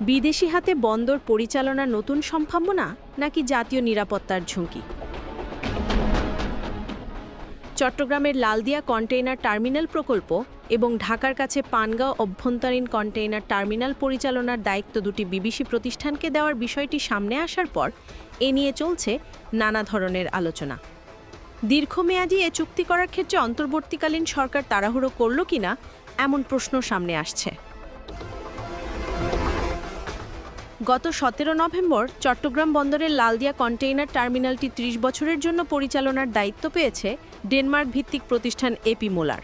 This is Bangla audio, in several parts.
বিদেশি হাতে বন্দর পরিচালনার নতুন সম্ভাবনা নাকি জাতীয় নিরাপত্তার ঝুঁকি? চট্টগ্রামের লালদিয়া কন্টেইনার টার্মিনাল প্রকল্প এবং ঢাকার কাছে পানগাঁও অভ্যন্তরীণ কন্টেইনার টার্মিনাল পরিচালনার দায়িত্ব দুটি বিবিসি প্রতিষ্ঠানকে দেওয়ার বিষয়টি সামনে আসার পর এ নিয়ে চলছে নানা ধরনের আলোচনা। দীর্ঘমেয়াদী এ চুক্তি করার ক্ষেত্রে অন্তর্বর্তীকালীন সরকার তাড়াহুড়ো করল কিনা এমন প্রশ্ন সামনে আসছে। গত সতেরো নভেম্বর চট্টগ্রাম বন্দরের লালদিয়া কন্টেইনার টার্মিনালটি ত্রিশ বছরের জন্য পরিচালনার দায়িত্ব পেয়েছে ডেনমার্ক ভিত্তিক প্রতিষ্ঠান এপি মোলার।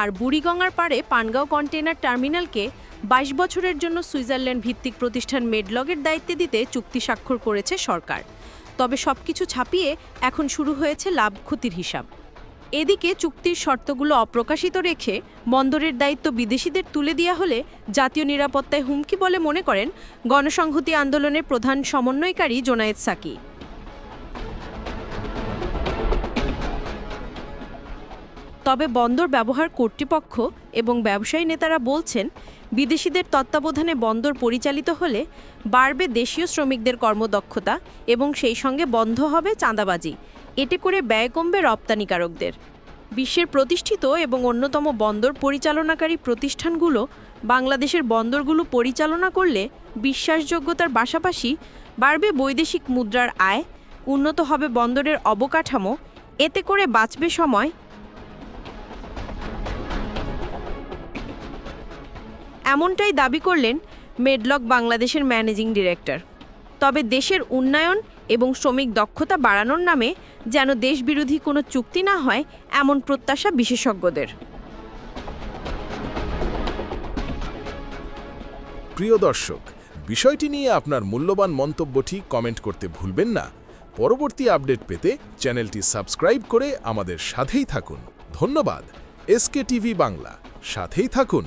আর বুড়িগঙ্গার পাড়ে পানগাঁও কন্টেইনার টার্মিনালকে বাইশ বছরের জন্য সুইজারল্যান্ড ভিত্তিক প্রতিষ্ঠান মেডলগের দায়িত্বে দিতে চুক্তি স্বাক্ষর করেছে সরকার। তবে সবকিছু ছাপিয়ে এখন শুরু হয়েছে লাভ ক্ষতির হিসাব। এদিকে চুক্তির শর্তগুলো অপ্রকাশিত রেখে বন্দরের দায়িত্ব বিদেশিদের তুলে দেওয়া হলে জাতীয় নিরাপত্তায় হুমকি বলে মনে করেন গণসংহতি আন্দোলনের প্রধান সমন্বয়কারী জোনায়েদ সাকি। তবে বন্দর ব্যবহার কর্তৃপক্ষ এবং ব্যবসায়ী নেতারা বলছেন, বিদেশিদের তত্ত্বাবধানে বন্দর পরিচালিত হলে বাড়বে দেশীয় শ্রমিকদের কর্মদক্ষতা এবং সেই সঙ্গে বন্ধ হবে চাঁদাবাজি। এতে করে ব্যয় কমবে রপ্তানিকারকদের। বিশ্বের প্রতিষ্ঠিত এবং অন্যতম বন্দর পরিচালনাকারী প্রতিষ্ঠানগুলো বাংলাদেশের বন্দরগুলো পরিচালনা করলে বিশ্বাসযোগ্যতার পাশাপাশি বাড়বে বৈদেশিক মুদ্রার আয়, উন্নত হবে বন্দরের অবকাঠামো, এতে করে বাঁচবে সময় এমনটাই দাবি করলেন মেডলক বাংলাদেশের ম্যানেজিং ডিরেক্টর। তবে দেশের উন্নয়ন এবং শ্রমিক দক্ষতা বাড়ানোর নামে যেন দেশবিরোধী কোনো চুক্তি না হয়, এমন প্রত্যাশা বিশেষজ্ঞদের। প্রিয় দর্শক, বিষয়টি নিয়ে আপনার মূল্যবান মন্তব্যটি কমেন্ট করতে ভুলবেন না। পরবর্তী আপডেট পেতে চ্যানেলটি সাবস্ক্রাইব করে আমাদের সাথেই থাকুন। ধন্যবাদ। এসকে টিভি বাংলা, সাথেই থাকুন।